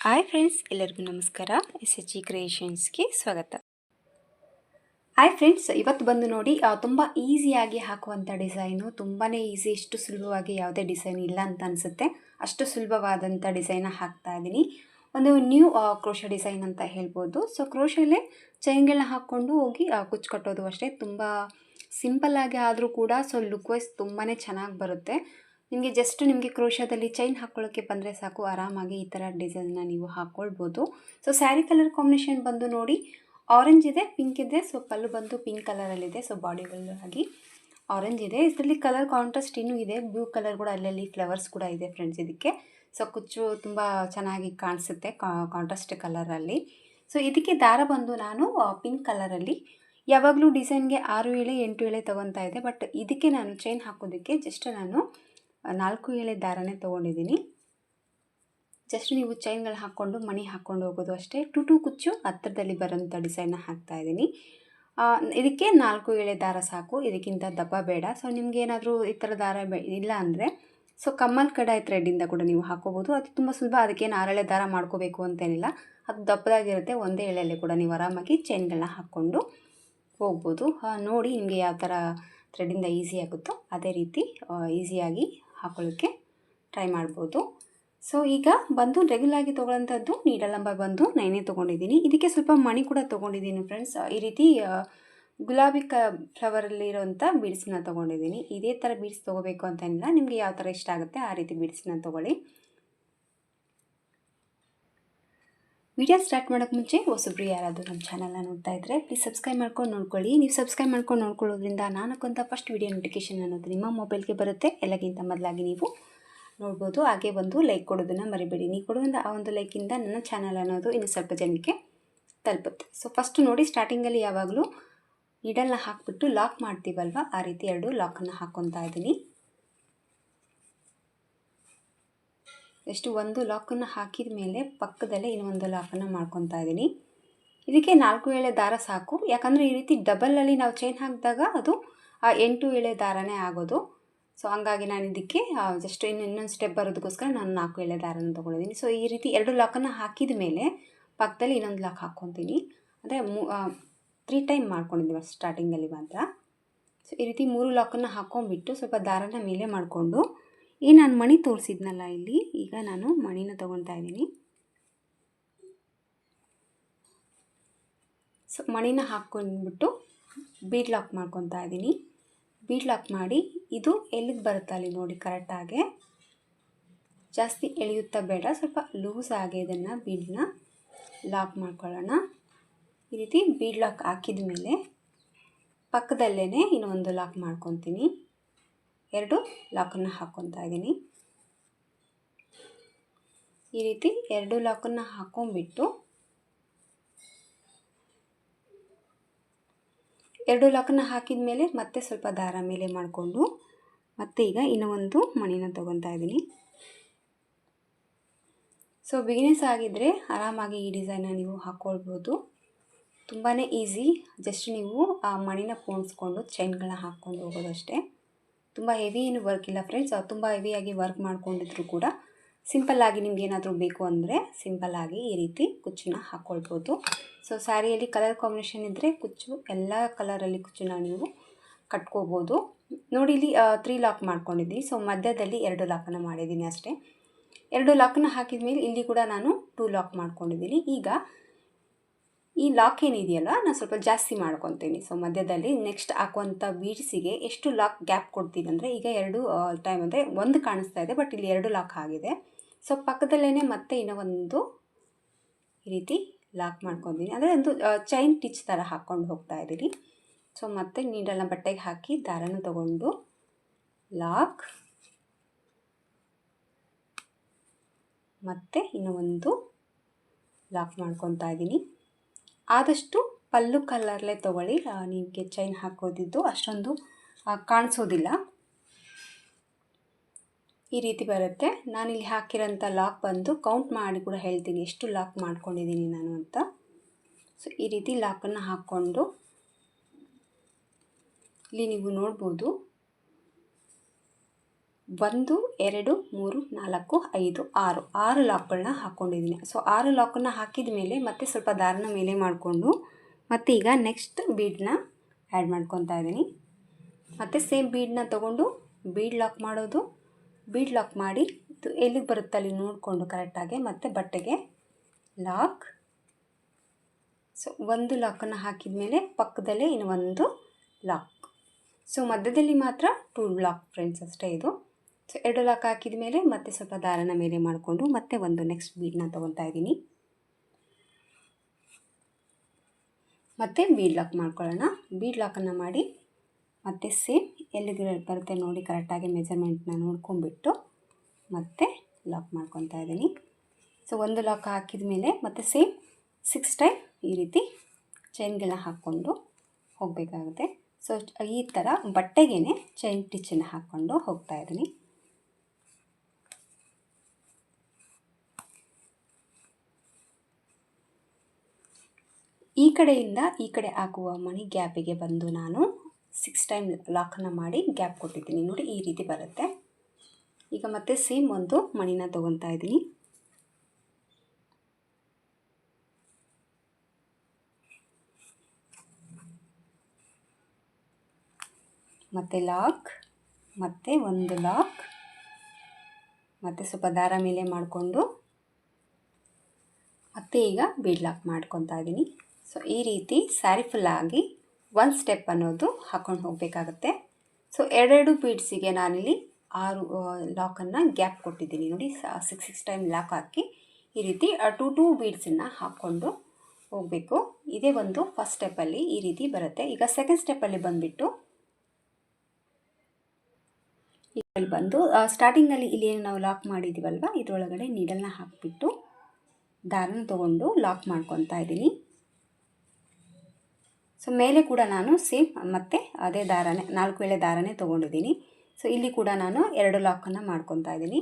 Hi friends, ಎಲ್ಲರಿಗೂ ನಮಸ್ಕಾರ. S H G ಕ್ರಿಯೇಷನ್ಸ್ಗೆ ಸ್ವಾಗತ. ಹಾಯ್ ಫ್ರೆಂಡ್ಸ್, ಇವತ್ತು ಬಂದು ನೋಡಿ ತುಂಬ ಈಸಿಯಾಗಿ ಹಾಕುವಂಥ ಡಿಸೈನು. ತುಂಬಾ ಈಸಿ, ಇಷ್ಟು ಸುಲಭವಾಗಿ ಯಾವುದೇ ಡಿಸೈನ್ ಇಲ್ಲ ಅಂತ ಅನಿಸುತ್ತೆ. ಅಷ್ಟು ಸುಲಭವಾದಂಥ ಡಿಸೈನ ಹಾಕ್ತಾ ಇದ್ದೀನಿ ಒಂದು ನ್ಯೂ ಕ್ರೋಶ ಡಿಸೈನ್ ಅಂತ ಹೇಳ್ಬೋದು. ಸೊ, ಕ್ರೋಶಲ್ಲೇ ಚೈನ್ಗಳನ್ನ ಹಾಕ್ಕೊಂಡು ಹೋಗಿ ಕುಚ್ಚು ಕಟ್ಟೋದು ಅಷ್ಟೇ. ತುಂಬ ಸಿಂಪಲ್ಲಾಗಿ ಆದರೂ ಕೂಡ, ಸೊ, ಲುಕ್ ವೈಸ್ ತುಂಬಾ ಚೆನ್ನಾಗಿ ಬರುತ್ತೆ. ನಿಮಗೆ ಜಸ್ಟ್ ನಿಮಗೆ ಕ್ರೋಶಾದಲ್ಲಿ ಚೈನ್ ಹಾಕ್ಕೊಳ್ಳೋಕ್ಕೆ ಬಂದರೆ ಸಾಕು, ಆರಾಮಾಗಿ ಈ ಥರ ಡಿಸೈನ್ನ ನೀವು ಹಾಕ್ಕೊಳ್ಬೋದು ಸೊ ಸ್ಯಾರಿ ಕಲರ್ ಕಾಂಬಿನೇಷನ್ ಬಂದು ನೋಡಿ ಆರೆಂಜ್ ಇದೆ ಪಿಂಕ್ ಇದೆ ಸೊ ಪಲ್ಲು ಬಂದು ಪಿಂಕ್ ಕಲರಲ್ಲಿದೆ ಸೊ ಬಾಡಿ ಆಗಿ ಆರೆಂಜ್ ಇದೆ. ಇದರಲ್ಲಿ ಕಲರ್ ಕಾಂಟ್ರಾಸ್ಟ್ ಇನ್ನೂ ಇದೆ ಬ್ಲೂ ಕಲರ್ ಕೂಡ ಅಲ್ಲಲ್ಲಿ ಫ್ಲವರ್ಸ್ ಕೂಡ ಇದೆ ಫ್ರೆಂಡ್ಸ್ ಇದಕ್ಕೆ. ಸೊ ಕುಚ್ಚು ತುಂಬ ಚೆನ್ನಾಗಿ ಕಾಣಿಸುತ್ತೆ ಕಾಂಟ್ರಾಸ್ಟ್ ಕಲರಲ್ಲಿ ಸೊ ಇದಕ್ಕೆ ದಾರ ಬಂದು ನಾನು ಪಿಂಕ್ ಕಲರಲ್ಲಿ ಯಾವಾಗಲೂ ಡಿಸೈನ್ಗೆ ಆರು ಎಳೆ ಎಂಟು ಎಳೆ ತೊಗೊತಾ ಇದೆ ಬಟ್ ಇದಕ್ಕೆ ನಾನು ಚೈನ್ ಹಾಕೋದಕ್ಕೆ ಜಸ್ಟ್ ನಾನು ನಾಲ್ಕು ಎಳೆ ದಾರನೇ ತೊಗೊಂಡಿದ್ದೀನಿ. ಜಸ್ಟ್ ನೀವು ಚೈನ್ಗಳು ಹಾಕ್ಕೊಂಡು ಮಣಿ ಹಾಕ್ಕೊಂಡು ಹೋಗೋದು ಅಷ್ಟೇ. ಟು ಟು ಕುಚ್ಚು ಹತ್ತಿರದಲ್ಲಿ ಬರೋಂಥ ಡಿಸೈನ್ನ ಹಾಕ್ತಾ ಇದ್ದೀನಿ. ಆ, ಇದಕ್ಕೆ ನಾಲ್ಕು ಎಳೆ ದಾರ ಸಾಕು. ಇದಕ್ಕಿಂತ ದಪ್ಪ ಬೇಡ. ಸೊ ನಿಮ್ಗೆ ಏನಾದರೂ ಈ ಥರ ದಾರ ಬೇ ಇಲ್ಲ ಅಂದರೆ ಸೊ ಕಮ್ಮಲ್ ಕಡಾಯಿ ಥ್ರೆಡ್ಡಿಂದ ಕೂಡ ನೀವು ಹಾಕೋಬೋದು. ಅದು ತುಂಬ ಸುಲಭ. ಅದಕ್ಕೇನು ಆರೆಳೆ ದಾರ ಮಾಡ್ಕೋಬೇಕು ಅಂತೇನಿಲ್ಲ. ಅದು ದಪ್ಪದಾಗಿರುತ್ತೆ. ಒಂದೇ ಎಳೆಯಲ್ಲಿ ಕೂಡ ನೀವು ಆರಾಮಾಗಿ ಚೈನ್ಗಳನ್ನ ಹಾಕ್ಕೊಂಡು ಹೋಗ್ಬೋದು. ನೋಡಿ ನಿಮಗೆ ಯಾವ ಥರ ಥ್ರೆಡ್ಡಿಂದ ಈಸಿ ಆಗುತ್ತೋ ಅದೇ ರೀತಿ ಈಸಿಯಾಗಿ ಹಾಕೊಳ್ಳೋಕ್ಕೆ ಟ್ರೈ ಮಾಡ್ಬೋದು. ಸೊ ಈಗ ಬಂದು ರೆಗ್ಯುಲಾಗಿ ತೊಗೊಳ್ಳೋಂಥದ್ದು ನೀಡಲಂಬ ಬಂದು ನೈನೇ ತೊಗೊಂಡಿದ್ದೀನಿ. ಇದಕ್ಕೆ ಸ್ವಲ್ಪ ಮಣಿ ಕೂಡ ತೊಗೊಂಡಿದ್ದೀನಿ ಫ್ರೆಂಡ್ಸ್ ಈ ರೀತಿ ಗುಲಾಬಿ ಕ ಫ್ಲವರಲ್ಲಿರೋಂಥ ಬೀಡ್ಸನ್ನ ತೊಗೊಂಡಿದ್ದೀನಿ. ಇದೇ ಥರ ಬೀಡ್ಸ್ ತೊಗೋಬೇಕು ಅಂತೇನಿಲ್ಲ ನಿಮಗೆ ಯಾವ ಥರ ಇಷ್ಟ ಆಗುತ್ತೆ ಆ ರೀತಿ ಬೀಡ್ಸನ್ನ ತೊಗೊಳ್ಳಿ. ವಿಡಿಯೋ ಸ್ಟಾರ್ಟ್ ಮಾಡೋಕ್ಕೆ ಮುಂಚೆ ಹೊಸಬ್ರು ಯಾರಾದರೂ ನಮ್ಮ ಚಾನಲ್ನ ನೋಡ್ತಾ ಇದ್ದರೆ ಪ್ಲೀಸ್ ಸಬ್ಸ್ಕ್ರೈಬ್ ಮಾಡ್ಕೊಂಡು ನೋಡ್ಕೊಳ್ಳಿ. ನೀವು ಸಬ್ಸ್ಕ್ರೈಬ್ ಮಾಡ್ಕೊಂಡು ನೋಡ್ಕೊಳ್ಳೋದ್ರಿಂದ ನಾನಕ್ಕಂತ ಫಸ್ಟ್ ವಿಡಿಯೋ ನೋಟಿಫಿಕೇಶನ್ ಅನ್ನೋದು ನಿಮ್ಮ ಮೊಬೈಲ್ಗೆ ಬರುತ್ತೆ. ಎಲ್ಲಕ್ಕಿಂತ ಮೊದಲಾಗಿ ನೀವು ನೋಡ್ಬೋದು. ಹಾಗೆ ಒಂದು ಲೈಕ್ ಕೊಡೋದನ್ನು ಮರಿಬೇಡಿ. ನೀವು ಕೊಡುವಂಥ ಆ ಒಂದು ಲೈಕಿಂದ ನನ್ನ ಚಾನಲ್ ಅನ್ನೋದು ಇನ್ನು ಸ್ವಲ್ಪ ಜನಕ್ಕೆ ತಲುಪುತ್ತೆ. ಸೊ ಫಸ್ಟ್ ನೋಡಿ ಸ್ಟಾರ್ಟಿಂಗಲ್ಲಿ ಯಾವಾಗಲೂ ನೀಡಲ್ನ ಹಾಕ್ಬಿಟ್ಟು ಲಾಕ್ ಮಾಡ್ತೀವಲ್ವ? ಆ ರೀತಿ ಎರಡು ಲಾಕನ್ನು ಹಾಕ್ಕೊತಾ ಇದ್ದೀನಿ. ಎಷ್ಟು ಒಂದು ಲಾಕನ್ನು ಹಾಕಿದ ಮೇಲೆ ಪಕ್ಕದಲ್ಲೇ ಇನ್ನೊಂದು ಲಾಕನ್ನು ಮಾಡ್ಕೊತಾ ಇದ್ದೀನಿ. ಇದಕ್ಕೆ ನಾಲ್ಕು ಎಳೆ ದಾರ ಸಾಕು. ಯಾಕಂದರೆ ಈ ರೀತಿ ಡಬಲಲ್ಲಿ ನಾವು ಚೈನ್ ಹಾಕಿದಾಗ ಅದು, ಆ ಎಂಟು ಎಳೆ ದಾರನೇ ಆಗೋದು. ಸೊ ಹಂಗಾಗಿ ನಾನು ಇದಕ್ಕೆ ಜಸ್ಟ್ ಇನ್ನು ಇನ್ನೊಂದು ಸ್ಟೆಪ್ ಬರೋದಕ್ಕೋಸ್ಕರ ನಾನು ನಾಲ್ಕು ಎಳೆ ದಾರನ ತೊಗೊಳಿದ್ದೀನಿ ಸೊ ಈ ರೀತಿ ಎರಡು ಲಾಕನ್ನು ಹಾಕಿದ ಮೇಲೆ ಪಕ್ಕದಲ್ಲಿ ಇನ್ನೊಂದು ಲಾಕ್ ಹಾಕ್ಕೊತೀನಿ. ಅಂದರೆ ಮೂ ತ್ರೀ ಟೈಮ್ ಮಾಡ್ಕೊಂಡಿದ್ದೀವಿ ಸ್ಟಾರ್ಟಿಂಗಲ್ಲಿ ಮಾತ್ರ. ಸೊ ಈ ರೀತಿ ಮೂರು ಲಾಕನ್ನು ಹಾಕ್ಕೊಂಡ್ಬಿಟ್ಟು ಸ್ವಲ್ಪ ದಾರನ ಮೇಲೆ ಮಾಡಿಕೊಂಡು ಈ ನಾನು ಮಣಿ ತೋರಿಸಿದ್ನಲ್ಲ ಇಲ್ಲಿ, ಈಗ ನಾನು ಮಣಿನ ತೊಗೊತಾ ಇದ್ದೀನಿ. ಸೊ ಮಣಿನ ಹಾಕ್ಕೊಂಡ್ಬಿಟ್ಟು ಬೀಟ್ ಲಾಕ್ ಮಾಡ್ಕೊತಾ ಇದ್ದೀನಿ. ಬೀಟ್ ಲಾಕ್ ಮಾಡಿ, ಇದು ಎಲ್ಲಿಗೆ ಬರುತ್ತೆ ಅಲ್ಲಿ ನೋಡಿ ಕರೆಕ್ಟಾಗೆ ಜಾಸ್ತಿ ಎಳೆಯುತ್ತಾ ಬೇಡ, ಸ್ವಲ್ಪ ಲೂಸ್ ಆಗಿ ಇದನ್ನು ಬೀಡನ್ನ ಲಾಕ್ ಮಾಡ್ಕೊಳ್ಳೋಣ. ಈ ರೀತಿ ಬೀಡ್ ಲಾಕ್ ಹಾಕಿದ ಮೇಲೆ ಪಕ್ಕದಲ್ಲೇ ಇನ್ನೊಂದು ಲಾಕ್ ಮಾಡ್ಕೊತೀನಿ. ಎರಡು ಲಾಕನ್ನು ಹಾಕ್ಕೊತಾ ಇದ್ದೀನಿ. ಈ ರೀತಿ ಎರಡು ಲಾಕನ್ನು ಹಾಕೊಂಬಿಟ್ಟು ಎರಡು ಲಾಕನ್ನು ಹಾಕಿದ ಮೇಲೆ ಮತ್ತೆ ಸ್ವಲ್ಪ ದಾರ ಮೇಲೆ ಮಾಡಿಕೊಂಡು ಮತ್ತೆ ಈಗ ಇನ್ನೂ ಒಂದು ಮಣಿನ ತೊಗೊತಾ ಇದ್ದೀನಿ. ಸೊ ಬಿಗಿನೆಸ್ ಆಗಿದ್ದರೆ ಆರಾಮಾಗಿ ಈ ಡಿಸೈನನ್ನು ನೀವು ಹಾಕ್ಕೊಳ್ಬೋದು ತುಂಬಾ ಈಸಿ ಜಸ್ಟ್ ನೀವು ಆ ಮಣಿನ ಪೋಣಿಸ್ಕೊಂಡು ಚೈನ್ಗಳನ್ನ ಹಾಕ್ಕೊಂಡು ಹೋಗೋದಷ್ಟೇ. ತುಂಬ ಹೆವಿ ಏನು ವರ್ಕ್ ಇಲ್ಲ ಫ್ರೆಂಡ್ಸ್ ತುಂಬ ಹೆವಿಯಾಗಿ ವರ್ಕ್ ಮಾಡ್ಕೊಂಡಿದ್ರು ಕೂಡ. ಸಿಂಪಲ್ಲಾಗಿ ನಿಮ್ಗೆ ಏನಾದರೂ ಬೇಕು ಅಂದರೆ ಸಿಂಪಲ್ಲಾಗಿ ಈ ರೀತಿ ಕುಚ್ಚನ್ನ ಹಾಕ್ಕೊಳ್ಬೋದು ಸೊ ಸ್ಯಾರಿಯಲ್ಲಿ ಕಲರ್ ಕಾಂಬಿನೇಷನ್ ಇದ್ದರೆ ಕುಚ್ಚು, ಎಲ್ಲ ಕಲರಲ್ಲಿ ಕುಚ್ಚನ್ನ ನೀವು ಕಟ್ಕೋಬೋದು. ನೋಡಿ, ಇಲ್ಲಿ ತ್ರೀ ಲಾಕ್ ಮಾಡ್ಕೊಂಡಿದ್ದೀನಿ. ಸೊ ಮಧ್ಯದಲ್ಲಿ ಎರಡು ಲಾಕನ್ನು ಮಾಡಿದ್ದೀನಿ ಅಷ್ಟೇ. ಎರಡು ಲಾಕನ್ನ ಹಾಕಿದ ಮೇಲೆ ಇಲ್ಲಿ ಕೂಡ ನಾನು ಟೂ ಲಾಕ್ ಮಾಡ್ಕೊಂಡಿದ್ದೀನಿ. ಈಗ ಈ ಲಾಕ್ ಏನಿದೆಯಲ್ಲ, ನಾನು ಸ್ವಲ್ಪ ಜಾಸ್ತಿ ಮಾಡ್ಕೊತೀನಿ. ಸೊ ಮಧ್ಯದಲ್ಲಿ ನೆಕ್ಸ್ಟ್ ಹಾಕುವಂಥ ಬೀಡ್ಸಿಗೆ ಎಷ್ಟು ಲಾಕ್ ಗ್ಯಾಪ್ ಕೊಡ್ತೀನಿ ಅಂದರೆ, ಈಗ ಎರಡು ಟೈಮ್ ಅಂದರೆ ಒಂದು ಕಾಣಿಸ್ತಾ ಇದೆ ಬಟ್ ಇಲ್ಲಿ ಎರಡು ಲಾಕ್ ಆಗಿದೆ. ಸೊ ಪಕ್ಕದಲ್ಲೇ ಮತ್ತೆ ಇನ್ನೂ ಒಂದು ಈ ರೀತಿ ಲಾಕ್ ಮಾಡ್ಕೊತೀನಿ. ಅಂದರೆ ಒಂದು ಚೈನ್ ಟಿಚ್ ಥರ ಹಾಕ್ಕೊಂಡು ಹೋಗ್ತಾ ಇದ್ದೀನಿ ಸೊ ಮತ್ತೆ ನೀಡಲ್ಲ ಬಟ್ಟೆಗೆ ಹಾಕಿ ದಾರನ ತಗೊಂಡು ಲಾಕ್ ಮತ್ತೆ ಇನ್ನೂ ಒಂದು ಲಾಕ್ ಮಾಡ್ಕೊತಾ ಇದ್ದೀನಿ. ಆದಷ್ಟು ಪಲ್ಲು ಕಲರ್ಲೇ ತೊಗೊಳ್ಳಿ. ನಿಮಗೆ ಚೈನ್ ಹಾಕೋದಿದ್ದು ಅಷ್ಟೊಂದು ಕಾಣಿಸೋದಿಲ್ಲ. ಈ ರೀತಿ ಬರುತ್ತೆ. ನಾನಿಲ್ಲಿ ಹಾಕಿರೋಂಥ ಲಾಕ್ ಬಂದು ಕೌಂಟ್ ಮಾಡಿ ಕೂಡ ಹೇಳ್ತೀನಿ ಎಷ್ಟು ಲಾಕ್ ಮಾಡ್ಕೊಂಡಿದ್ದೀನಿ ನಾನು ಅಂತ. ಸೊ ಈ ರೀತಿ ಲಾಕನ್ನು ಹಾಕ್ಕೊಂಡು ಇಲ್ಲಿ ನೀವು ನೋಡ್ಬೋದು. ಒಂದು, ಎರಡು, ಮೂರು, ನಾಲ್ಕು, ಐದು, ಆರು. ಆರು ಲಾಕ್ಗಳನ್ನ ಹಾಕ್ಕೊಂಡಿದ್ದೀನಿ ಸೊ ಆರು ಲಾಕನ್ನು ಹಾಕಿದ ಮೇಲೆ ಮತ್ತೆ ಸ್ವಲ್ಪ ದಾರನ ಮೇಲೆ ಮಾಡಿಕೊಂಡು ಮತ್ತು ಈಗ ನೆಕ್ಸ್ಟ್ ಬೀಡನ್ನ ಆ್ಯಡ್ ಮಾಡ್ಕೊತಾ ಇದ್ದೀನಿ. ಮತ್ತು ಸೇಮ್ ಬೀಡನ್ನ ತೊಗೊಂಡು ಬೀಡ್ ಲಾಕ್ ಮಾಡೋದು. ಬೀಡ್ ಲಾಕ್ ಮಾಡಿ ಇದು ಎಲ್ಲಿಗೆ ಬರುತ್ತೆ ಅಲ್ಲಿ ನೋಡಿಕೊಂಡು ಕರೆಕ್ಟಾಗಿ ಮತ್ತು ಬಟ್ಟೆಗೆ ಲಾಕ್ ಸೊ ಒಂದು ಲಾಕನ್ನು ಹಾಕಿದ ಮೇಲೆ ಪಕ್ಕದಲ್ಲೇ ಇನ್ನೊಂದು ಲಾಕ್ ಸೊ ಮಧ್ಯದಲ್ಲಿ ಮಾತ್ರ ಟೂ ಲಾಕ್ ಫ್ರೆಂಡ್ಸ್ ಅಷ್ಟೇ ಇದು. ಸೊ ಎರಡು ಲಾಕ್ ಹಾಕಿದ ಮೇಲೆ ಮತ್ತೆ ಸ್ವಲ್ಪ ದಾರನ ಮೇಲೆ ಮಾಡಿಕೊಂಡು ಮತ್ತೆ ಒಂದು ನೆಕ್ಸ್ಟ್ ಬೀಡನ್ನ ತೊಗೊತಾ ಇದ್ದೀನಿ. ಮತ್ತೆ ಬೀಡ್ ಲಾಕ್ ಮಾಡ್ಕೊಳ್ಳೋಣ. ಬೀಡ್ ಲಾಕನ್ನು ಮಾಡಿ ಮತ್ತೆ ಸೇಮ್ ಎಲ್ಲಿಗೆ ಬರುತ್ತೆ ನೋಡಿ ಕರೆಕ್ಟಾಗಿ ಮೆಜರ್ಮೆಂಟ್ನ ನೋಡ್ಕೊಂಬಿಟ್ಟು ಮತ್ತೆ ಲಾಕ್ ಮಾಡ್ಕೊತಾ ಇದ್ದೀನಿ. ಸೊ ಒಂದು ಲಾಕ್ ಹಾಕಿದ ಮೇಲೆ ಮತ್ತೆ ಸೇಮ್ ಸಿಕ್ಸ್ ಟೈಮ್ ಈ ರೀತಿ ಚೈನ್ಗಳನ್ನ ಹಾಕ್ಕೊಂಡು ಹೋಗಬೇಕಾಗುತ್ತೆ. ಸೊ ಈ ಥರ ಬಟ್ಟೆಗೇ ಚೈನ್ ಟಿಚ್ಚನ್ನು ಹಾಕ್ಕೊಂಡು ಹೋಗ್ತಾ ಇದ್ದೀನಿ ಈ ಕಡೆಯಿಂದ ಈ ಕಡೆ ಹಾಕುವ ಮಣಿ ಗ್ಯಾಪಿಗೆ ಬಂದು ನಾನು ಸಿಕ್ಸ್ ಟೈಮ್ ಲಾಕನ್ನು ಮಾಡಿ ಗ್ಯಾಪ್ ಕೊಟ್ಟಿದ್ದೀನಿ. ನೋಡಿ ಈ ರೀತಿ ಬರುತ್ತೆ. ಈಗ ಮತ್ತೆ ಸೇಮ್ ಒಂದು ಮಣಿನ ತೊಗೊತಾ ಇದ್ದೀನಿ. ಮತ್ತೆ ಲಾಕ್ ಮತ್ತೆ ಒಂದು ಲಾಕ್ ಮತ್ತೆ ಸ್ವಲ್ಪ ದಾರ ಮೇಲೆ ಮಾಡಿಕೊಂಡು ಮತ್ತೆ ಈಗ ಬೀಡ್ ಲಾಕ್ ಮಾಡ್ಕೊತಾ ಇದ್ದೀನಿ. ಸೊ ಈ ರೀತಿ ಸ್ಯಾರಿ ಫುಲ್ಲಾಗಿ ಒಂದು ಸ್ಟೆಪ್ ಅನ್ನೋದು ಹಾಕ್ಕೊಂಡು ಹೋಗಬೇಕಾಗತ್ತೆ. ಸೊ ಎರಡೆರಡು ಬೀಡ್ಸಿಗೆ ನಾನಿಲ್ಲಿ ಆರು ಲಾಕನ್ನು ಗ್ಯಾಪ್ ಕೊಟ್ಟಿದ್ದೀನಿ. ನೋಡಿ ಸಿಕ್ಸ್ ಸಿಕ್ಸ್ ಟೈಮ್ ಲಾಕ್ ಹಾಕಿ ಈ ರೀತಿ ಟೂ ಟೂ ಬೀಡ್ಸನ್ನು ಹಾಕ್ಕೊಂಡು ಹೋಗಬೇಕು. ಇದೇ ಒಂದು ಫಸ್ಟ್ ಸ್ಟೆಪ್ಪಲ್ಲಿ ಈ ರೀತಿ ಬರುತ್ತೆ. ಈಗ ಸೆಕೆಂಡ್ ಸ್ಟೆಪ್ಪಲ್ಲಿ ಬಂದುಬಿಟ್ಟು ಇಲ್ಲಿ ಬಂದು ಸ್ಟಾರ್ಟಿಂಗಲ್ಲಿ ಇಲ್ಲಿ ಏನು ನಾವು ಲಾಕ್ ಮಾಡಿದ್ದೀವಲ್ವ ಇದರೊಳಗಡೆ ನೀಡಲ್ನ ಹಾಕಿಬಿಟ್ಟು ದಾರನ ತೊಗೊಂಡು ಲಾಕ್ ಮಾಡ್ಕೊತಾ ಇದ್ದೀನಿ. ಸೊ ಮೇಲೆ ಕೂಡ ನಾನು ಸೇಮ್ ಮತ್ತೆ ಅದೇ ದಾರನೇ ನಾಲ್ಕು ವೇಳೆ ದಾರನೇ ತೊಗೊಂಡಿದ್ದೀನಿ. ಸೊ ಇಲ್ಲಿ ಕೂಡ ನಾನು ಎರಡು ಲಾಕನ್ನು ಮಾಡ್ಕೊತಾ ಇದ್ದೀನಿ.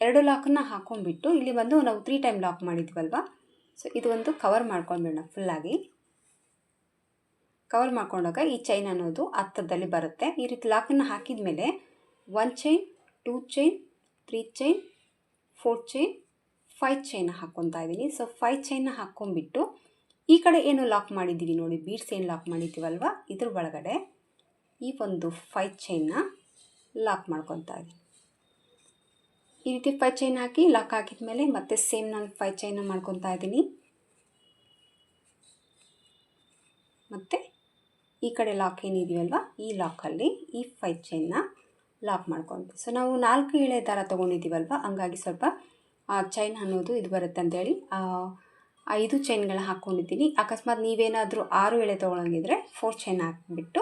ಎರಡು ಲಾಕನ್ನು ಹಾಕೊಂಡ್ಬಿಟ್ಟು ಇಲ್ಲಿ ಬಂದು ನಾವು ತ್ರೀ ಟೈಮ್ ಲಾಕ್ ಮಾಡಿದ್ವಲ್ವ? ಸೊ ಇದು ಒಂದು ಕವರ್ ಮಾಡ್ಕೊಂಡ್ಬಿಡೋಣ ಫುಲ್ಲಾಗಿ ಕವರ್ ಮಾಡ್ಕೊಂಡಾಗ ಈ ಚೈನ್ ಅನ್ನೋದು ಹತ್ತದಲ್ಲಿ ಬರುತ್ತೆ. ಈ ರೀತಿ ಲಾಕನ್ನು ಹಾಕಿದ ಮೇಲೆ one chain two chain three chain four chain five chain ಹಾಕ್ಕೊತಾ ಇದ್ದೀನಿ. ಸೊ ಫೈವ್ ಚೈನ್ನ ಹಾಕ್ಕೊಂಬಿಟ್ಟು ಈ ಕಡೆ ಏನು ಲಾಕ್ ಮಾಡಿದ್ದೀವಿ ನೋಡಿ ಬೀಡ್ಸ್ ಏನು ಲಾಕ್ ಮಾಡಿದ್ದೀವಲ್ವ ಇದ್ರ ಒಳಗಡೆ ಈ ಒಂದು ಫೈ ಚೈನ್ನ ಲಾಕ್ ಮಾಡ್ಕೊತಾ ಇದ್ದೀನಿ ಈ ರೀತಿ ಫೈ ಚೈನ್ ಹಾಕಿ ಲಾಕ್ ಹಾಕಿದ ಮೇಲೆ ಮತ್ತೆ ಸೇಮ್ ನಾನು ಫೈ ಚೈನ ಮಾಡ್ಕೊತಾ ಇದ್ದೀನಿ. ಮತ್ತು ಈ ಕಡೆ ಲಾಕ್ ಏನಿದೆಯಲ್ವ? ಈ ಲಾಕಲ್ಲಿ ಈ ಫೈ ಚೈನ್ನ ಲಾಕ್ ಮಾಡ್ಕೊತೀವಿ ಸೊ ನಾವು ನಾಲ್ಕು ಇಳೆ ದಾರ ತೊಗೊಂಡಿದ್ದೀವಲ್ವ ಹಂಗಾಗಿ ಸ್ವಲ್ಪ, ಆ ಚೈನ್ ಅನ್ನೋದು ಇದು ಬರುತ್ತೆ ಅಂತೇಳಿ ಐದು ಚೈನ್ಗಳು ಹಾಕ್ಕೊಂಡಿದ್ದೀನಿ ಅಕಸ್ಮಾತ್ ನೀವೇನಾದರೂ ಆರು ಎಳೆ ತೊಗೊಳಂಗಿದ್ರೆ ಫೋರ್ ಚೈನ್ ಹಾಕಿಬಿಟ್ಟು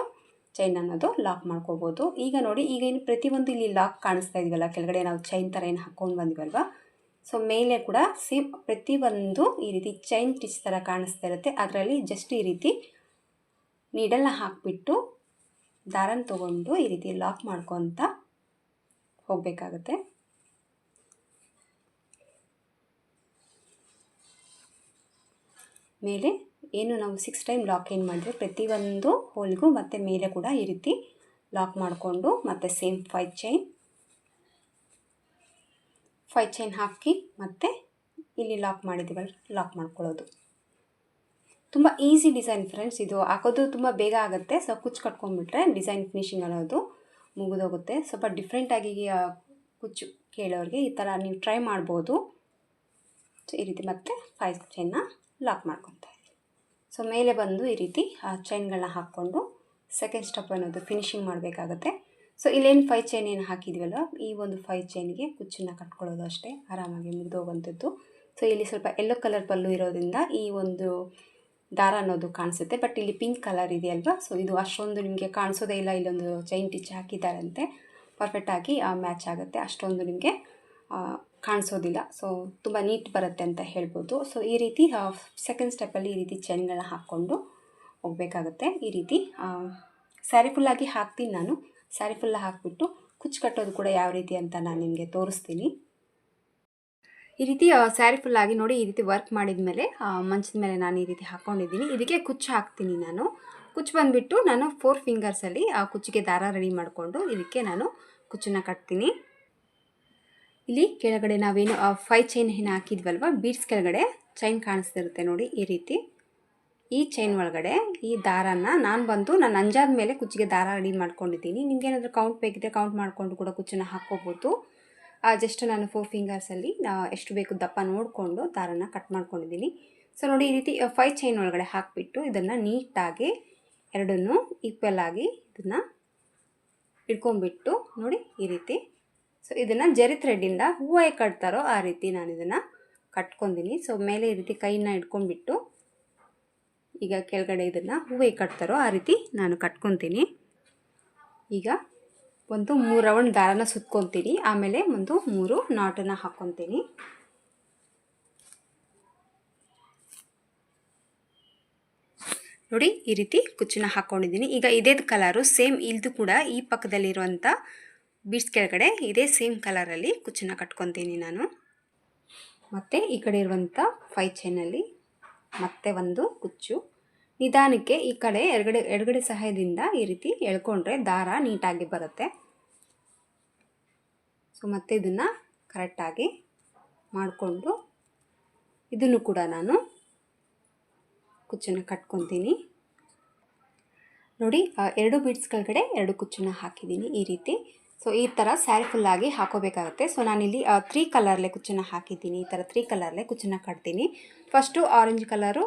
ಚೈನ್ ಅನ್ನೋದು ಲಾಕ್ ಮಾಡ್ಕೋಬೋದು. ಈಗ ನೋಡಿ, ಈಗ ಏನು ಪ್ರತಿಯೊಂದು ಇಲ್ಲಿ ಲಾಕ್ ಕಾಣಿಸ್ತಾ ಇದೀವಲ್ಲ ಕೆಳಗಡೆ ನಾವು ಚೈನ್ ಥರ ಏನು ಹಾಕ್ಕೊಂಡು ಬಂದಿವಲ್ವ? ಸೊ ಮೇಲೆ ಕೂಡ ಸೇಮ್ ಪ್ರತಿಯೊಂದು ಈ ರೀತಿ ಚೈನ್ ಟಿಚ್ ಥರ ಕಾಣಿಸ್ತಾ ಇರುತ್ತೆ. ಅದರಲ್ಲಿ ಜಸ್ಟ್ ಈ ರೀತಿ ನೀಡಲ್ನ ಹಾಕಿಬಿಟ್ಟು ದಾರನ ತೊಗೊಂಡು ಈ ರೀತಿ ಲಾಕ್ ಮಾಡ್ಕೊತ ಹೋಗಬೇಕಾಗುತ್ತೆ. ಮೇಲೆ ಏನು ನಾವು ಸಿಕ್ಸ್ ಟೈಮ್ ಲಾಕ್ ಏನು ಮಾಡಿದ್ರೆ ಪ್ರತಿಯೊಂದು ಹೋಲ್ಗೂ ಮತ್ತು ಮೇಲೆ ಕೂಡ ಈ ರೀತಿ ಲಾಕ್ ಮಾಡಿಕೊಂಡು ಮತ್ತು same five chain five chain ಹಾಕಿ ಮತ್ತು ಇಲ್ಲಿ ಲಾಕ್ ಮಾಡಿದ್ದೀವಲ್ಲ ಲಾಕ್ ಮಾಡ್ಕೊಳ್ಳೋದು. ತುಂಬ ಈಸಿ ಡಿಸೈನ್ ಫ್ರೆಂಡ್ಸ್ ಇದು. ಹಾಕೋದು ತುಂಬ ಬೇಗ ಆಗುತ್ತೆ. ಸೊ ಕುಚ್ಚು ಕಟ್ಕೊಂಡ್ಬಿಟ್ರೆ ಡಿಸೈನ್ ಫಿನಿಶಿಂಗ್ ಅನ್ನೋದು ಮುಗಿದೋಗುತ್ತೆ. ಸ್ವಲ್ಪ ಡಿಫ್ರೆಂಟಾಗಿ ಕುಚ್ಚು ಕೇಳೋರಿಗೆ ಈ ಥರ ನೀವು ಟ್ರೈ ಮಾಡ್ಬೋದು. ಸೊ ಈ ರೀತಿ ಮತ್ತೆ ಫೈವ್ ಚೈನ್ನ ಲಾಕ್ ಮಾಡ್ಕೊತಾ ಇದ್ದೀನಿ ಸೊ ಮೇಲೆ ಬಂದು ಈ ರೀತಿ, ಆ ಚೈನ್ಗಳನ್ನ ಹಾಕ್ಕೊಂಡು ಸೆಕೆಂಡ್ ಸ್ಟೆಪ್ ಅನ್ನೋದು ಫಿನಿಶಿಂಗ್ ಮಾಡಬೇಕಾಗತ್ತೆ. ಸೊ ಇಲ್ಲೇನು ಫೈ ಚೈನ್ ಏನು ಹಾಕಿದ್ವಲ್ಲ, ಈ ಒಂದು ಫೈ ಚೈನ್ಗೆ ಕುಚ್ಚನ್ನು ಕಟ್ಕೊಳ್ಳೋದು ಅಷ್ಟೇ, ಆರಾಮಾಗಿ ಮುಗಿದೋಗುವಂಥದ್ದು ಸೊ ಇಲ್ಲಿ ಸ್ವಲ್ಪ ಎಲ್ಲೋ ಕಲರ್ ಪಲ್ಲು ಇರೋದ್ರಿಂದ ಈ ಒಂದು ದಾರ ಅನ್ನೋದು ಕಾಣಿಸುತ್ತೆ ಬಟ್ ಇಲ್ಲಿ ಪಿಂಕ್ ಕಲರ್ ಇದೆಯಲ್ವಾ ಸೊ ಇದು ಅಷ್ಟೊಂದು ನಿಮಗೆ ಕಾಣಿಸೋದೇ ಇಲ್ಲ, ಇಲ್ಲೊಂದು ಚೈನ್ ಟಿಚ್ ಹಾಕಿದ್ದಾರಂತೆ. ಪರ್ಫೆಕ್ಟಾಗಿ ಮ್ಯಾಚ್ ಆಗುತ್ತೆ. ಅಷ್ಟೊಂದು ನಿಮಗೆ ಕಾಣಿಸೋದಿಲ್ಲ. ಸೊ ತುಂಬ ನೀಟ್ ಬರುತ್ತೆ ಅಂತ ಹೇಳ್ಬೋದು. ಸೊ ಈ ರೀತಿ ಸೆಕೆಂಡ್ ಸ್ಟೆಪ್ಪಲ್ಲಿ ಈ ರೀತಿ ಚೈನ್ಗಳನ್ನ ಹಾಕ್ಕೊಂಡು ಹೋಗಬೇಕಾಗುತ್ತೆ. ಈ ರೀತಿ ಸ್ಯಾರಿ ಫುಲ್ಲಾಗಿ ಹಾಕ್ತೀನಿ ನಾನು. ಸ್ಯಾರಿ ಫುಲ್ಲ ಹಾಕಿಬಿಟ್ಟು ಕುಚ್ಚು ಕಟ್ಟೋದು ಕೂಡ ಯಾವ ರೀತಿ ಅಂತ ನಾನು ನಿಮಗೆ ತೋರಿಸ್ತೀನಿ. ಈ ರೀತಿ ಸ್ಯಾರಿ ಫುಲ್ಲಾಗಿ ನೋಡಿ ಈ ರೀತಿ ವರ್ಕ್ ಮಾಡಿದ ಮೇಲೆ ಮಂಚದ ಮೇಲೆ ನಾನು ಈ ರೀತಿ ಹಾಕ್ಕೊಂಡಿದ್ದೀನಿ. ಇದಕ್ಕೆ ಕುಚ್ಚು ಹಾಕ್ತೀನಿ ನಾನು. ಕುಚ್ಚು ಬಂದುಬಿಟ್ಟು ನಾನು ಫೋರ್ ಫಿಂಗರ್ಸಲ್ಲಿ ಆ, ಕುಚ್ಚಿಗೆ ದಾರ ರೆಡಿ ಮಾಡಿಕೊಂಡು ಇದಕ್ಕೆ ನಾನು ಕುಚ್ಚನ್ನ ಕಟ್ತೀನಿ. ಇಲ್ಲಿ ಕೆಳಗಡೆ ನಾವೇನು ಫೈ ಚೈನ್ ಏನು ಹಾಕಿದ್ವಲ್ವ ಬೀಡ್ಸ್ ಕೆಳಗಡೆ ಚೈನ್ ಕಾಣಿಸ್ತಿರುತ್ತೆ ನೋಡಿ ಈ ರೀತಿ. ಈ ಚೈನ್ ಒಳಗಡೆ ಈ ದಾರಾನ ನಾನು ಬಂದು ನಾನು ಅಂಜಾದ ಮೇಲೆ ಕುಚ್ಚಿಗೆ ದಾರ ರೆಡಿ ಮಾಡ್ಕೊಂಡಿದ್ದೀನಿ. ನಿಮ್ಗೇನಾದರೂ ಕೌಂಟ್ ಬೇಕಿದ್ರೆ ಕೌಂಟ್ ಮಾಡಿಕೊಂಡು ಕೂಡ ಕುಚ್ಚನ್ನು ಹಾಕ್ಕೋಬೋದು. ಜಸ್ಟ್ ನಾನು ಫೋರ್ ಫಿಂಗರ್ಸಲ್ಲಿ ಎಷ್ಟು ಬೇಕು ದಪ್ಪ ನೋಡಿಕೊಂಡು ದಾರನ ಕಟ್ ಮಾಡ್ಕೊಂಡಿದ್ದೀನಿ. ಸೊ ನೋಡಿ ಈ ರೀತಿ ಫೈ ಚೈನ್ ಒಳಗಡೆ ಹಾಕಿಬಿಟ್ಟು ಇದನ್ನು ನೀಟಾಗಿ ಎರಡನ್ನೂ ಈಕ್ವಲ್ ಆಗಿ ಇದನ್ನು ಇಟ್ಕೊಂಬಿಟ್ಟು ನೋಡಿ ಈ ರೀತಿ. ಸೊ ಇದನ್ನು ಜರಿ ಥ್ರೆಡ್ಡಿಂದ ಹೂವು ಹೇಗೆ ಕಟ್ತಾರೋ ಆ ರೀತಿ ನಾನು ಇದನ್ನು ಕಟ್ಕೊಂಡಿನಿ ಸೊ ಮೇಲೆ ಈ ರೀತಿ ಕೈನ ಇಟ್ಕೊಂಡ್ಬಿಟ್ಟು ಈಗ ಕೆಳಗಡೆ ಇದನ್ನು ಹೂವು ಹೇಗೆ ಕಟ್ತಾರೋ ಆ ರೀತಿ ನಾನು ಕಟ್ಕೊತೀನಿ. ಈಗ ಒಂದು ಮೂರು ರೌಂಡ್ ದಾರನ ಸುತ್ಕೊತೀನಿ. ಆಮೇಲೆ ಒಂದು ಮೂರು ನಾಟನ್ನು ಹಾಕ್ಕೊತೀನಿ ನೋಡಿ, ಈ ರೀತಿ ಕುಚ್ಚನ್ನ ಹಾಕ್ಕೊಂಡಿದ್ದೀನಿ ಈಗ ಇದೇ ಕಲರು ಸೇಮ್ ಇಲ್ದು ಕೂಡ ಈ ಪಕ್ಕದಲ್ಲಿರುವಂಥ ಬೀಡ್ಸ್ ಕೆಳಗಡೆ ಇದೇ ಸೇಮ್ ಕಲರಲ್ಲಿ ಕುಚ್ಚನ್ನ ಕಟ್ಕೊತೀನಿ ನಾನು. ಮತ್ತು ಈ ಕಡೆ ಇರುವಂಥ ಫೈ ಚೈನಲ್ಲಿ ಮತ್ತೆ ಒಂದು ಕುಚ್ಚು. ನಿಧಾನಕ್ಕೆ ಈ ಕಡೆ ಎಡಗಡೆ ಎಡಗಡೆ ಸಹಾಯದಿಂದ ಈ ರೀತಿ ಎಳ್ಕೊಂಡ್ರೆ ದಾರ ನೀಟಾಗಿ ಬರುತ್ತೆ. ಸೊ ಮತ್ತೆ ಇದನ್ನು ಕರೆಕ್ಟಾಗಿ ಮಾಡಿಕೊಂಡು ಇದನ್ನು ಕೂಡ ನಾನು ಕುಚ್ಚನ್ನು ಕಟ್ಕೊತೀನಿ. ನೋಡಿ ಎರಡು ಬೀಡ್ಸ್ ಕಡೆ ಎರಡು ಕುಚ್ಚನ್ನು ಹಾಕಿದ್ದೀನಿ ಈ ರೀತಿ. ಸೊ ಈ ಥರ ಸ್ಯಾರಿ ಫುಲ್ಲಾಗಿ ಹಾಕೋಬೇಕಾಗುತ್ತೆ. ಸೊ ನಾನಿಲ್ಲಿ ತ್ರೀ ಕಲರ್ಲೆ ಕುಚ್ಚನ್ನು ಹಾಕಿದ್ದೀನಿ. ಈ ಥರ ತ್ರೀ ಕಲರ್ಲೆ ಕುಚ್ಚನ್ನ ಕಟ್ತೀನಿ. ಫಸ್ಟು ಆರೆಂಜ್ ಕಲರು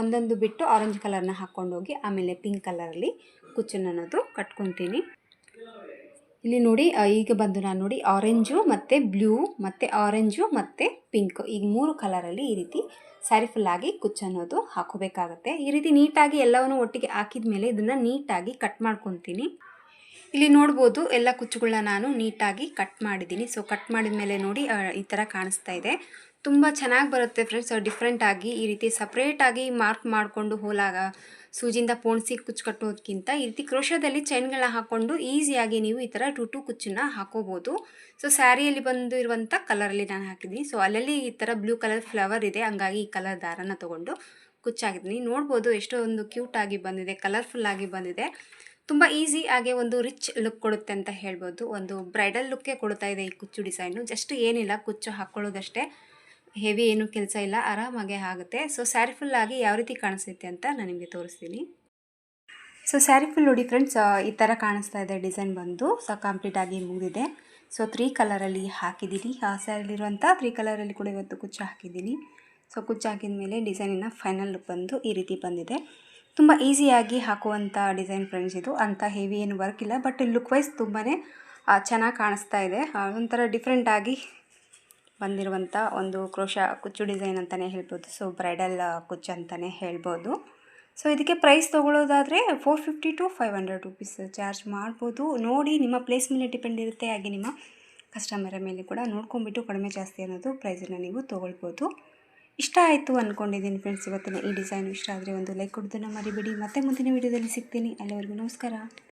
ಒಂದೊಂದು ಬಿಟ್ಟು ಆರೆಂಜ್ ಕಲರ್ನ ಹಾಕ್ಕೊಂಡೋಗಿ, ಆಮೇಲೆ ಪಿಂಕ್ ಕಲರಲ್ಲಿ ಕುಚ್ಚನ್ನು ಅನ್ನೋದು ಕಟ್ಕೊತೀನಿ. ಇಲ್ಲಿ ನೋಡಿ ಈಗ ಬಂದು ನಾನು ನೋಡಿ ಆರೆಂಜು ಮತ್ತು ಬ್ಲೂ ಮತ್ತು ಆರೆಂಜು ಮತ್ತು ಪಿಂಕ್ ಈಗ ಮೂರು ಕಲರಲ್ಲಿ ಈ ರೀತಿ ಸ್ಯಾರಿ ಫುಲ್ಲಾಗಿ ಕುಚ್ಚು ಅನ್ನೋದು ಹಾಕೋಬೇಕಾಗತ್ತೆ. ಈ ರೀತಿ ನೀಟಾಗಿ ಎಲ್ಲವನ್ನು ಒಟ್ಟಿಗೆ ಹಾಕಿದ ಮೇಲೆ ಇದನ್ನು ನೀಟಾಗಿ ಕಟ್ ಮಾಡ್ಕೊತೀನಿ. ಇಲ್ಲಿ ನೋಡ್ಬೋದು ಎಲ್ಲ ಕುಚ್ಚುಗಳನ್ನ ನಾನು ನೀಟಾಗಿ ಕಟ್ ಮಾಡಿದ್ದೀನಿ. ಸೊ ಕಟ್ ಮಾಡಿದ ಮೇಲೆ ನೋಡಿ ಈ ಥರ ಕಾಣಿಸ್ತಾ ಇದೆ. ತುಂಬ ಚೆನ್ನಾಗಿ ಬರುತ್ತೆ ಫ್ರೆಂಡ್ಸ್ ಡಿಫ್ರೆಂಟಾಗಿ ಈ ರೀತಿ ಸಪ್ರೇಟಾಗಿ ಮಾರ್ಕ್ ಮಾಡಿಕೊಂಡು ಹೋಲಾಗ ಸೂಜಿಯಿಂದ ಪೋಣಿಸಿ ಕುಚ್ಚು ಕಟ್ಟೋದಕ್ಕಿಂತ ಈ ರೀತಿ ಕ್ರೋಶದಲ್ಲಿ ಚೈನ್ಗಳನ್ನ ಹಾಕ್ಕೊಂಡು ಈಸಿಯಾಗಿ ನೀವು ಈ ಥರ ಟು ಟು ಕುಚ್ಚನ್ನ ಹಾಕೋಬೋದು. ಸೊ ಸ್ಯಾರಿಯಲ್ಲಿ ಬಂದು ಇರುವಂಥ ಕಲರಲ್ಲಿ ನಾನು ಹಾಕಿದ್ದೀನಿ. ಸೊ ಅಲ್ಲಲ್ಲಿ ಈ ಥರ ಬ್ಲೂ ಕಲರ್ ಫ್ಲವರ್ ಇದೆ. ಹಂಗಾಗಿ ಈ ಕಲರ್ ದಾರನ ತೊಗೊಂಡು ಕುಚ್ಚಾಗಿದ್ದೀನಿ. ನೋಡ್ಬೋದು ಎಷ್ಟೊಂದು ಕ್ಯೂಟಾಗಿ ಬಂದಿದೆ ಕಲರ್ಫುಲ್ಲಾಗಿ ಬಂದಿದೆ. ತುಂಬ ಈಸಿ ಹಾಗೆ ಒಂದು ರಿಚ್ ಲುಕ್ ಕೊಡುತ್ತೆ ಅಂತ ಹೇಳ್ಬೋದು. ಒಂದು ಬ್ರೈಡಲ್ ಲುಕ್ಕೇ ಕೊಡ್ತಾ ಇದೆ ಈ ಕುಚ್ಚು ಡಿಸೈನು ಜಸ್ಟ್ ಏನಿಲ್ಲ, ಕುಚ್ಚು ಹಾಕ್ಕೊಳ್ಳೋದಷ್ಟೇ ಹೆವಿ ಏನೂ ಕೆಲಸ ಇಲ್ಲ, ಆರಾಮಾಗೆ ಆಗುತ್ತೆ. ಸೊ ಸ್ಯಾರಿ ಆಗಿ ಯಾವ ರೀತಿ ಕಾಣಿಸುತ್ತೆ ಅಂತ ನಾನು ನಿಮಗೆ ತೋರಿಸ್ತೀನಿ. ಸೊ ಸ್ಯಾರಿ ಫುಲ್ ನೋಡಿ ಫ್ರೆಂಡ್ಸ್ ಈ ಥರ ಕಾಣಿಸ್ತಾ ಇದೆ ಡಿಸೈನ್ ಬಂದು. ಸೊ ಕಂಪ್ಲೀಟಾಗಿ ಮುಗಿದಿದೆ. ಸೊ ತ್ರೀ ಕಲರಲ್ಲಿ ಹಾಕಿದ್ದೀನಿ. ಆ ಸ್ಯಾರಿಲಿರುವಂಥ ತ್ರೀ ಕಲರಲ್ಲಿ ಕೂಡ ಇವತ್ತು ಕುಚ್ಚು ಹಾಕಿದ್ದೀನಿ. ಸೊ ಕುಚ್ಚು ಹಾಕಿದ ಮೇಲೆ ಡಿಸೈನಿನ ಫೈನಲ್ ಲುಕ್ ಬಂದು ಈ ರೀತಿ ಬಂದಿದೆ. ತುಂಬ ಈಸಿಯಾಗಿ ಹಾಕುವಂಥ ಡಿಸೈನ್ ಫ್ರೆಂಡ್ಸ್ ಇದು. ಅಂಥ ಹೆವಿ ಏನು ವರ್ಕ್ ಇಲ್ಲ. ಬಟ್ ಲುಕ್ ವೈಸ್ ತುಂಬಾ ಚೆನ್ನಾಗಿ ಕಾಣಿಸ್ತಾ ಇದೆ. ಒಂಥರ ಡಿಫ್ರೆಂಟಾಗಿ ಬಂದಿರುವಂಥ ಒಂದು ಕ್ರೋಶ, ಕುಚ್ಚು ಡಿಸೈನ್ ಅಂತಲೇ ಹೇಳ್ಬೋದು. ಸೊ, ಬ್ರೈಡಲ್ ಕುಚ್ಚು ಅಂತಲೇ ಹೇಳ್ಬೋದು. ಸೊ, ಇದಕ್ಕೆ price ತೊಗೊಳ್ಳೋದಾದರೆ four fifty to five hundred rupees charge ಮಾಡ್ಬೋದು. ನೋಡಿ, ನಿಮ್ಮ ಪ್ಲೇಸ್ ಮೇಲೆ ಡಿಪೆಂಡ್ ಇರುತ್ತೆ. ಹಾಗೆ ನಿಮ್ಮ ಕಸ್ಟಮರ ಮೇಲೆ ಕೂಡ ನೋಡ್ಕೊಂಬಿಟ್ಟು ಕಡಿಮೆ ಜಾಸ್ತಿ ಅನ್ನೋದು ಪ್ರೈಸನ್ನು ನೀವು ತೊಗೊಳ್ಬೋದು. ಇಷ್ಟ ಆಯಿತು ಅಂದ್ಕೊಂಡಿದ್ದೀನಿ ಫ್ರೆಂಡ್ಸ್ ಇವತ್ತಿನ ಈ ಡಿಸೈನ್ ಇಷ್ಟ ಆದರೆ ಒಂದು ಲೈಕ್ ಕೊಡೋದನ್ನು ಮರಿಬೇಡಿ. ಮತ್ತೆ ಮುಂದಿನ ವೀಡಿಯೋದಲ್ಲಿ ಸಿಗ್ತೀನಿ. ಅಲ್ಲಿವರೆಗೂ ನಮಸ್ಕಾರ.